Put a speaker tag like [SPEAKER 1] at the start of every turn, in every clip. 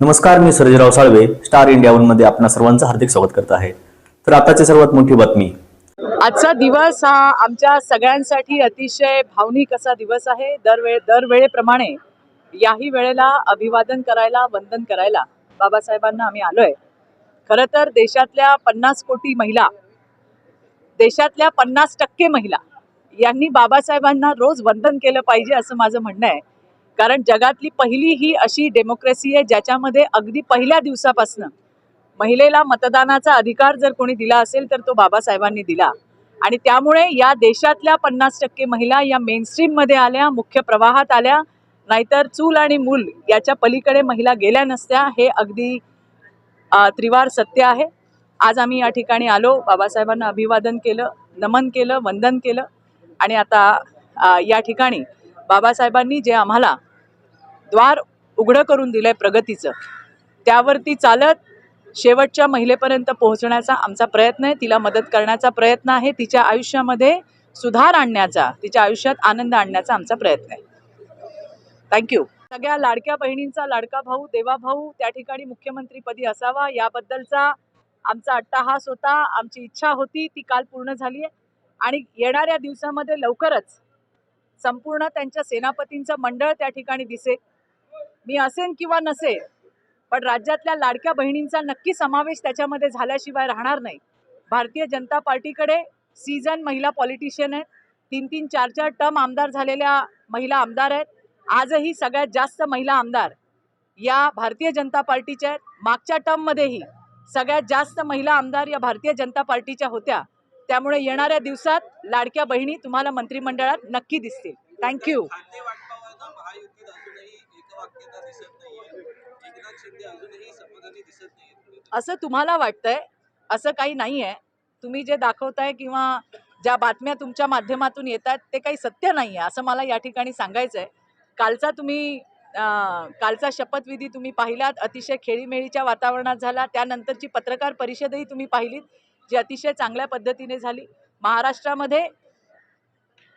[SPEAKER 1] नमस्कार मी Sarjerao Salve star India वनमध्ये आपणा सर्वांचं हार्दिक स्वागत करत आहे. तर आताची सर्वात मोठी बातमी.
[SPEAKER 2] आजचा दिवस हा आमच्या सगळ्यांसाठी अतिशय भावनिक असा दिवस आहे. दरवेळे दरवेळेप्रमाणे याही वेळेला अभिवादन करायला वंदन करायला बाबासाहेबांना आम्ही आलोय. खरं तर देशातल्या पन्नास कोटी महिला देशातल्या पन्नास टक्के महिला यांनी बाबासाहेबांना रोज वंदन केलं पाहिजे असं माझं म्हणणं आहे. कारण जगातली पहिली ही अशी डेमोक्रेसी आहे ज्याच्यामध्ये अगदी पहिल्या दिवसापासनं महिलेला मतदानाचा अधिकार जर कोणी दिला असेल तर तो बाबासाहेबांनी दिला. आणि त्यामुळे या देशातल्या पन्नास टक्के महिला या मेनस्ट्रीममध्ये आल्या मुख्य प्रवाहात आल्या नाहीतर चूल आणि मूल याच्या पलीकडे महिला गेल्या नसत्या हे अगदी त्रिवार सत्य आहे. आज आम्ही या ठिकाणी आलो बाबासाहेबांना अभिवादन केलं नमन केलं वंदन केलं आणि आता या ठिकाणी बाबासाहेबांनी जे आम्हाला द्वार उघडं करून दिलं आहे प्रगतीचं. त्यावरती चालत शेवटच्या महिलेपर्यंत पोहोचण्याचा आमचा प्रयत्न आहे तिला मदत करण्याचा प्रयत्न आहे तिच्या आयुष्यामध्ये सुधार आणण्याचा तिच्या आयुष्यात आनंद आणण्याचा आमचा प्रयत्न आहे. थँक्यू सगळ्या लाडक्या बहिणींचा लाडका भाऊ देवा भाऊ त्या ठिकाणी मुख्यमंत्रीपदी असावा याबद्दलचा आमचा अट्टाहास होता आमची इच्छा होती ती काल पूर्ण झाली आहे. आणि येणाऱ्या दिवसामध्ये लवकरच संपूर्ण त्यांच्या सेनापतींचं मंडळ त्या ठिकाणी दिसेल. मी असेन किंवा नसेन पण राज्यातल्या लाडक्या बहिणींचा नक्की समावेश त्याच्यामध्ये झाल्याशिवाय राहणार नाही. भारतीय जनता पार्टीकडे सीझन महिला पॉलिटिशियन आहेत. तीन तीन चार चार टर्म आमदार झालेल्या महिला आमदार आहेत. आजही सगळ्यात जास्त महिला आमदार या भारतीय जनता पार्टीच्या आहेत. मागच्या टर्ममध्येही सगळ्यात जास्त महिला आमदार या भारतीय जनता पार्टीच्या होत्या. त्यामुळे येणाऱ्या दिवसात लाडक्या बहिणी तुम्हाला मंत्रिमंडळात नक्की दिसतील. थँक्यू
[SPEAKER 3] दिसत नाहीये. एकनाथ शिंदे अजूनही समाधानी दिसत नाहीये.
[SPEAKER 2] असं तुम्हाला वाटतंय? असं काही नाही आहे तुम्ही जे दाखवताय किंवा ज्या बातम्या तुमच्या माध्यमातून येतात ते काही सत्य नाही आहे असं मला या ठिकाणी सांगायचं आहे कालचा तुम्ही अं, कालचा शपथविधी तुम्ही पाहिलात अतिशय खेळीमेळीच्या वातावरणात झाला त्यानंतरची पत्रकार परिषदही तुम्ही पाहिलीत जी अतिशय चांगल्या पद्धतीने झाली. महाराष्ट्रामध्ये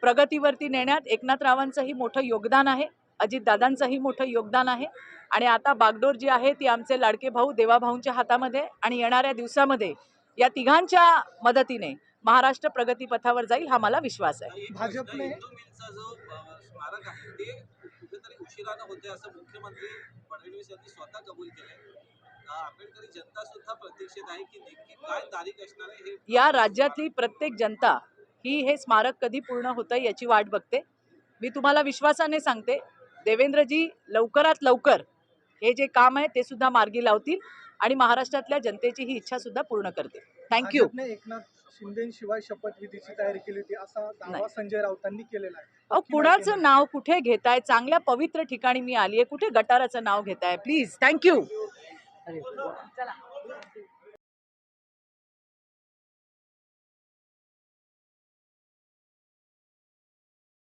[SPEAKER 2] प्रगतीवरती नेण्यात एकनाथरावांचंही मोठं योगदान आहे. अजितदादांचंही मोठं योगदान आहे. आणि आता बागडोर जी आहे ती आमचे लाडके भाऊ देवाभाऊंच्या हातामध्ये. आणि येणाऱ्या दिवसामध्ये या तिघांच्या मदतीने महाराष्ट्र प्रगतीपथावर जाईल हा मला विश्वास आहे.
[SPEAKER 4] भाजपने-
[SPEAKER 3] गोष्ट, हिंदू मिलचा जो अ, स्मारक आहे ते कुठेतरी उशिरानं होते असं मुख्यमंत्री फडणवीस यांनी स्वतः कबूल केलंय. अ, आंबेडकरी जनता सुद्धा प्रतीक्षेत आहे की नेमकी काय तारीख असणार आहे हे
[SPEAKER 2] या राज्यातली प्रत्येक जनता ही हे स्मारक कधी पूर्ण होतं याची वाट बघते. मी तुम्हाला विश्वासाने सांगते देवेंद्रजी लवकरात लवकर हे जे काम आहे ते सुद्धा मार्गी लावतील आणि महाराष्ट्रातल्या जनतेची ही इच्छा सुद्धा पूर्ण करतील. थँक्यू
[SPEAKER 4] भाजपने एकनाथ शिंदेशिवाय शपथविधीची तयारी केली होती असा दावा
[SPEAKER 2] नाही.
[SPEAKER 4] संजय राऊतांनी केलेला आहे.
[SPEAKER 2] अहो
[SPEAKER 4] पक्की माहिती
[SPEAKER 2] कुणाचं. नाव कुठे घेताय? चांगल्या पवित्र ठिकाणी मी आली आहे कुठे गटाराचं नाव घेताय? प्लीज थँक्यू चला.